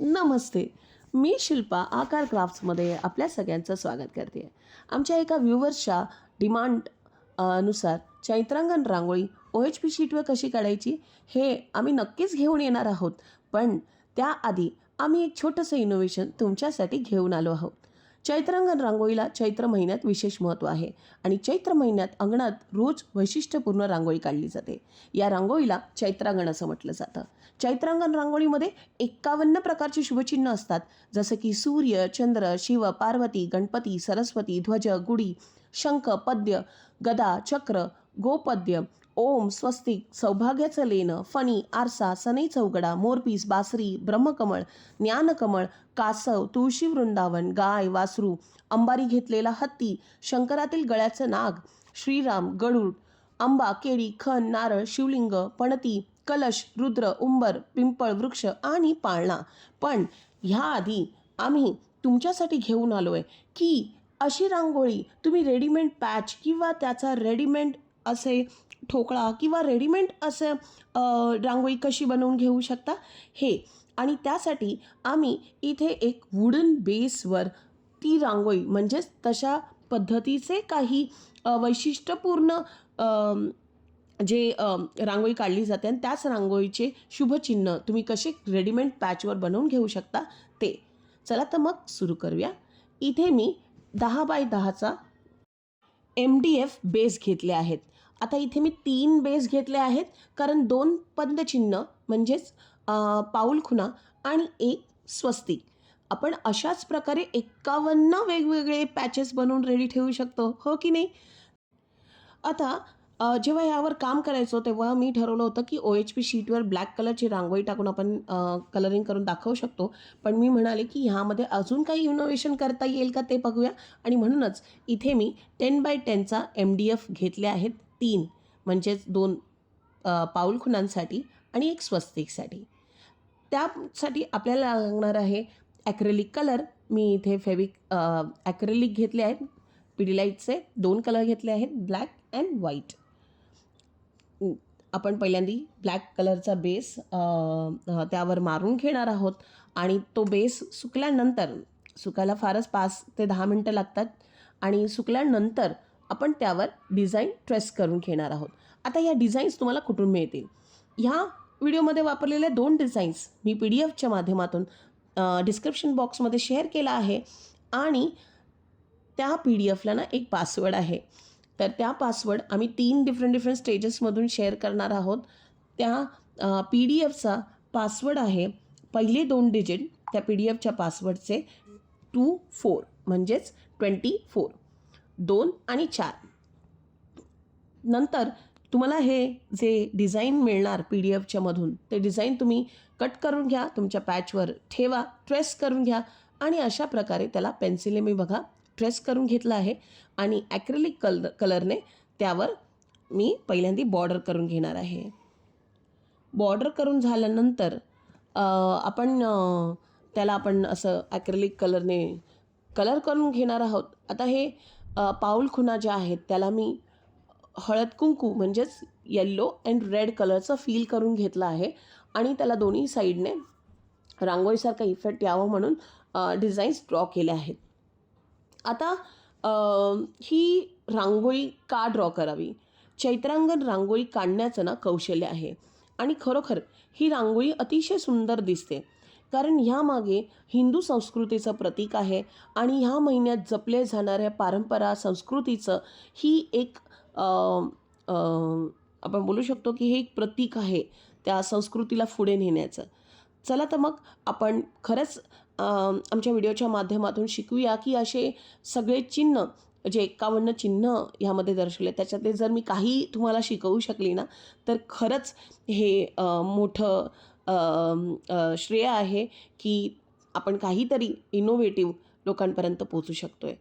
नमस्ते. मी शिल्पा आकार क्राफ्ट्समध्ये आपल्या सगळ्यांचं स्वागत करते. आमच्या एका व्ह्युअर्सच्या डिमांडनुसार चैत्रांगण रांगोळी ओ एच पी शीटवर कशी काढायची हे आम्ही नक्कीच घेऊन येणार आहोत. पण त्याआधी आम्ही एक छोटंसं इनोव्हेशन तुमच्यासाठी घेऊन आलो आहोत. चैत्रांगण रांगोळीला चैत्र महिन्यात विशेष महत्त्व आहे आणि चैत्र महिन्यात अंगणात रोज वैशिष्ट्यपूर्ण रांगोळी काढली जाते. या रांगोळीला चैत्रांगण असं म्हटलं जातं. चैत्रांगण रांगोळीमध्ये एक्कावन्न प्रकारची शुभचिन्ह असतात. जसं की सूर्य चंद्र शिव पार्वती गणपती सरस्वती ध्वज गुढी शंख पद्य गदा चक्र गोपद्य ओम स्वस्तिक सौभाग्याचं लेणं फणी आरसा सनई चौगडा मोरपीस बासरी ब्रह्मकमळ ज्ञानकमळ कासव तुळशी वृंदावन गाय वासरू अंबारी घेतलेला हत्ती शंकरातील गळ्याचं नाग श्रीराम गरुड आंबा केळी खण नारळ शिवलिंग पणती कलश रुद्र उंबर पिंपळ वृक्ष आणि पाळणा. पण ह्याआधी आम्ही तुमच्यासाठी घेऊन आलो आहे की अशी रांगोळी तुम्ही रेडीमेड पॅच किंवा त्याचा रेडीमेड असे ठोकळा किंवा रेडीमेड असं रांगोळी कशी बनवून घेऊ शकता? हे. आणि त्यासाठी आम्ही इथे एक वुडन बेसवर ती रांगोळी म्हणजेच तशा पद्धतीचे काही वैशिष्ट्यपूर्ण जे रांगोळी काढली जाते आणि त्याच रांगोळीचे शुभचिन्ह तुम्ही कसे रेडीमेड पॅचवर बनवून घेऊ शकता ते. चला तर मग सुरू करूया. इथे मी दहा बाय दहाचा एम डी एफ बेस घेतले आहेत. आता इथे मी तीन बेस घेतले आहेत. कारण दोन पदचिन्ह म्हणजेच पाऊल खुना आणि एक स्वस्तिक आपण अशाच प्रकारे एक्कावन्न वेगवेगळे पॅचेस बनवून रेडी ठेवू शकतो हो की नाही? आता जेव्हा यावर काम करायचो तेव्हा मी ठरवलं होतं की ओ एच पी शीटवर ब्लॅक कलरची रांगोळी टाकून आपण कलरिंग करून दाखवू शकतो. पण मी म्हणाले की ह्यामध्ये अजून काही इनोव्हेशन करता येईल का ते बघूया. आणि म्हणूनच इथे मी टेन बाय टेनचा एम डी एफ घेतले आहेत तीन. म्हणजेच दोन पाऊलखुणांसाठी आणि एक स्वस्तिकसाठी. त्यासाठी आपल्याला लागणार आहे ॲक्रेलिक कलर मी इथे फेविक ॲक्रेलिक घेतले आहेत. पिडीलाईटचे दोन कलर घेतले आहेत ब्लॅक अँड व्हाईट आपण पहिल्यांदी ब्लॅक कलरचा बेस त्यावर मारून घेणार आहोत. आणि तो बेस सुकल्यानंतर सुकायला फारच पाच ते दहा मिनटं लागतात. आणि सुकल्यानंतर आपण त्यावर डिझाईन ट्रेस करून घेणार आहोत. आता या डिझाईन्स तुम्हाला कुठून मिळतील? ह्या व्हिडिओमध्ये वापरलेल्या दोन डिझाईन्स मी पी डी एफच्या माध्यमातून डिस्क्रिप्शन बॉक्समध्ये शेअर केला आहे. आणि त्या पी डी एफला ना एक पासवर्ड आहे. तर त्या पासवर्ड आम्ही तीन डिफरंट डिफरंट स्टेजेसमधून शेअर करणार आहोत. त्या पी डी एफचा पासवर्ड आहे पहिले दोन डिजिट त्या पी डी एफच्या पासवर्डचे टू फोर म्हणजेच ट्वेंटी फोर दोन आणि चार. नंतर तुम्हाला हे जे डिझाईन मिळणार पी डी एफच्यामधून ते डिझाईन तुम्ही कट करून घ्या तुमच्या पॅचवर ठेवा ट्रेस करून घ्या आणि अशा प्रकारे त्याला पेन्सिलने मी बघा ट्रेस करून घेतला आहे आणि ॲक्रेलिक कलर कलरने त्यावर मी पहिल्यांदी बॉर्डर करून घेणार आहे. बॉर्डर करून झाल्यानंतर आपण त्याला आपण असं ॲक्रेलिक कलरने कलर करून घेणार आहोत. आता हे पाऊल खुणा ज्या आहेत त्याला मी हळद कुंकू म्हणजेच येल्लो अँड रेड कलरचं फील करून घेतलं आहे आणि त्याला दोन्ही साईडने रांगोळीसारखा इफेक्ट यावं म्हणून डिझाईन्स ड्रॉ केले आहेत. आता ही रांगोळी का ड्रॉ करावी? चैत्रांगण रांगोळी काढण्याचं ना कौशल्य आहे. आणि खरोखर ही रांगोळी अतिशय सुंदर दिसते. कारण ह्यामागे हिंदू संस्कृतीचं प्रतीक आहे आणि ह्या महिन्यात जपले जाणाऱ्या परंपरा संस्कृतीचं ही एक आपण बोलू शकतो की हे एक प्रतीक आहे त्या संस्कृतीला पुढे नेण्याचं. चला तर मग आपण खरंच आमच्या व्हिडिओच्या माध्यमातून शिकूया की असे सगळे चिन्ह जे एक्कावन्न चिन्ह ह्यामध्ये दर्शवले त्याच्यातले जर मी काही तुम्हाला शिकवू शकली ना तर खरंच हे मोठं श्रेय आहे की आपण काहीतरी इनोव्हेटिव्ह लोकांपर्यंत पोचू शकतो आहे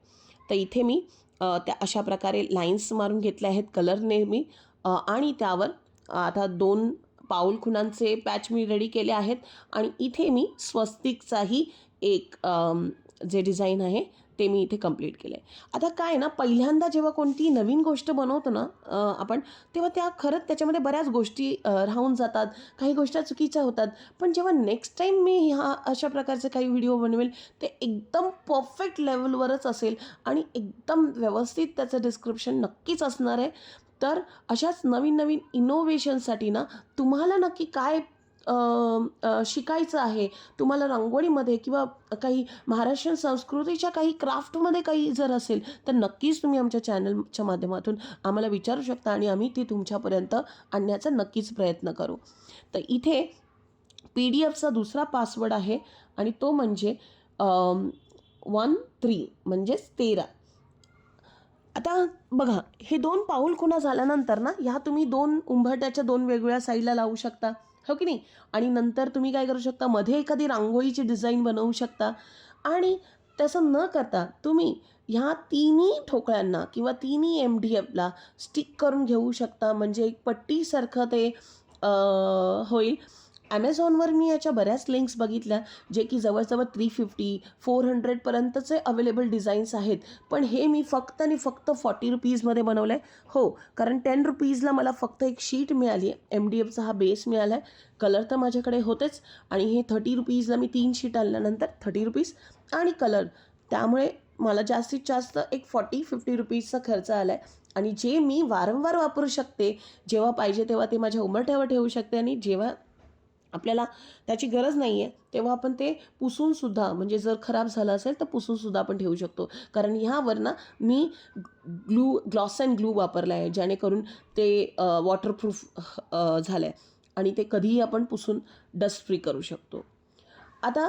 तर इथे मी त्या अशा प्रकारे लाईन्स मारून घेतल्या आहेत कलरने मी आणि त्यावर आता दोन पाऊल खुणांचे पॅच मी रेडी केले आहेत. आणि इथे मी स्वस्तिकचाही एक जे डिझाईन आहे ते मी इथे कंप्लीट केलं आहे आता काय आहे ना पहिल्यांदा जेव्हा कोणती नवीन गोष्ट बनवतो ना आपण तेव्हा त्या खरंच त्याच्यामध्ये बऱ्याच गोष्टी राहून जातात काही गोष्टी चुकीच्या होतात. पण जेव्हा नेक्स्ट टाईम मी ह्या अशा प्रकारचे काही व्हिडिओ बनवेल ते एकदम परफेक्ट लेवलवरच असेल आणि एकदम व्यवस्थित त्याचं डिस्क्रिप्शन नक्कीच असणार आहे. तर अशाच नवीन नवीन इनोव्हेशनसाठी ना तुम्हाला नक्की काय शिकायचं आहे. तुम्हाला रांगोळीमध्ये किंवा काही महाराष्ट्रीयन संस्कृतीच्या काही क्राफ्टमध्ये काही जर असेल तर नक्कीच तुम्ही आमच्या चॅनलच्या माध्यमातून आम्हाला विचारू शकता आणि आम्ही ती तुमच्यापर्यंत आणण्याचा नक्कीच प्रयत्न करू. तर इथे पी डी एफचा दुसरा पासवर्ड आहे आणि तो म्हणजे वन थ्री म्हणजेच तेरा. आता बघा हे दोन पाऊल खुणा झाल्यानंतर ना ह्या तुम्ही दोन उंबरट्याच्या दोन वेगवेगळ्या साईडला लावू शकता. हो की नाही? आणि नंतर तुम्ही काय करू शकता? मध्ये एखादी रांगोळीची डिझाईन बनवू शकता. आणि तसं न करता तुम्ही ह्या तिन्ही ठोकळ्यांना किंवा तिन्ही एम डी एफला स्टिक करून घेऊ शकता. म्हणजे एक पट्टीसारखं ते होईल. ॲमेझॉनवर मी याच्या बऱ्याच लिंक्स बघितल्या जे की जवळजवळ थ्री फिफ्टी फोर हंड्रेडपर्यंतचे अवेलेबल डिझाईन्स आहेत. पण हे मी फक्त आणि फक्त फॉर्टी रुपीजमध्ये बनवलं आहे हो कारण टेन रुपीजला मला फक्त एक शीट मिळाली आहे एम डी एफचा हा बेस मिळाला आहे कलर तर माझ्याकडे होतेच. आणि हे थर्टी रुपीजला मी तीन शीट आणल्यानंतर थर्टी रुपीज आणि कलर त्यामुळे मला जास्तीत जास्त एक फॉर्टी फिफ्टी रुपीजचा खर्च आला आहे आणि जे मी वारंवार वापरू शकते जेव्हा पाहिजे तेव्हा ते माझ्या उमरठ्यावर ठेवू शकते. आणि जेव्हा आपल्याला त्याची गरज नाही आहे तेव्हा आपण ते पुसूनसुद्धा म्हणजे जर खराब झालं असेल तर पुसूनसुद्धा आपण ठेवू शकतो. कारण ह्यावर ना मी ग्लू ग्लॉस अँड ग्लू वापरला आहे जेणेकरून ते वॉटरप्रूफ झालं आहे आणि ते कधीही आपण पुसून डस्ट फ्री करू शकतो. आता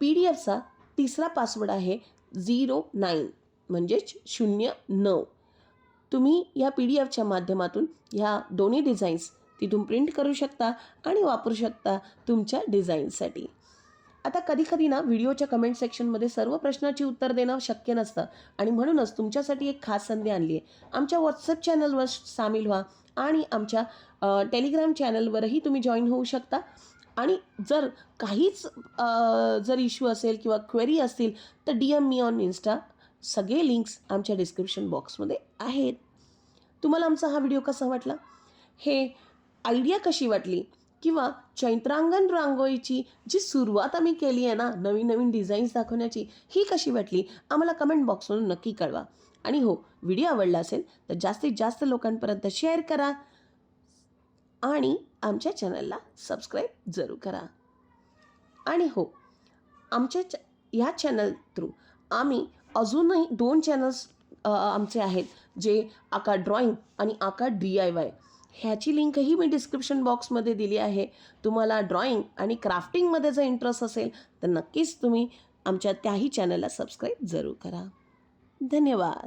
पी डी एफचा तिसरा पासवर्ड आहे झिरो नाईन म्हणजेच शून्य नऊ. तुम्ही या पी डी एफच्या माध्यमातून ह्या दोन्ही डिझाईन्स तिथून प्रिंट करू शकता आणि वापरू शकता तुमच्या डिझाईनसाठी. आता कधीकधी ना व्हिडिओच्या कमेंट सेक्शनमध्ये सर्व प्रश्नाची उत्तर देणं शक्य नसतं आणि म्हणूनच तुमच्यासाठी एक खास संधी आणली आहे आमच्या व्हॉट्सअप चॅनलवर सामील व्हा आणि आमच्या टेलिग्राम चॅनलवरही तुम्ही जॉईन होऊ शकता. आणि जर काहीच जर इश्यू असेल किंवा क्वेरी असतील तर D M me on Insta सगळे लिंक्स आमच्या डिस्क्रिप्शन बॉक्समध्ये आहेत. तुम्हाला आमचा हा व्हिडिओ कसा वाटला? हे आयडिया कशी वाटली? किंवा चैत्रांगण रांगोळीची जी सुरुवात आम्ही केली आहे ना नवीन नवीन डिझाईन्स दाखवण्याची ही कशी वाटली? आम्हाला कमेंट बॉक्समधून नक्की कळवा. आणि हो व्हिडिओ आवडला असेल तर जास्तीत जास्त लोकांपर्यंत शेअर करा. आणि आमच्या चॅनलला सबस्क्राईब जरूर करा. आणि हो आमच्या च ह्या चॅनल थ्रू आम्ही अजूनही दोन चॅनल्स आमचे आहेत जे आका ड्रॉइंग आणि आका डी आय वाय ह्याची लिंकही मी डिस्क्रिप्शन बॉक्समध्ये दिली आहे. तुम्हाला ड्रॉइंग आणि क्राफ्टिंगमध्ये जर इंटरेस्ट असेल तर नक्कीच तुम्ही आमच्या त्याही चॅनलला सबस्क्राईब जरूर करा. धन्यवाद.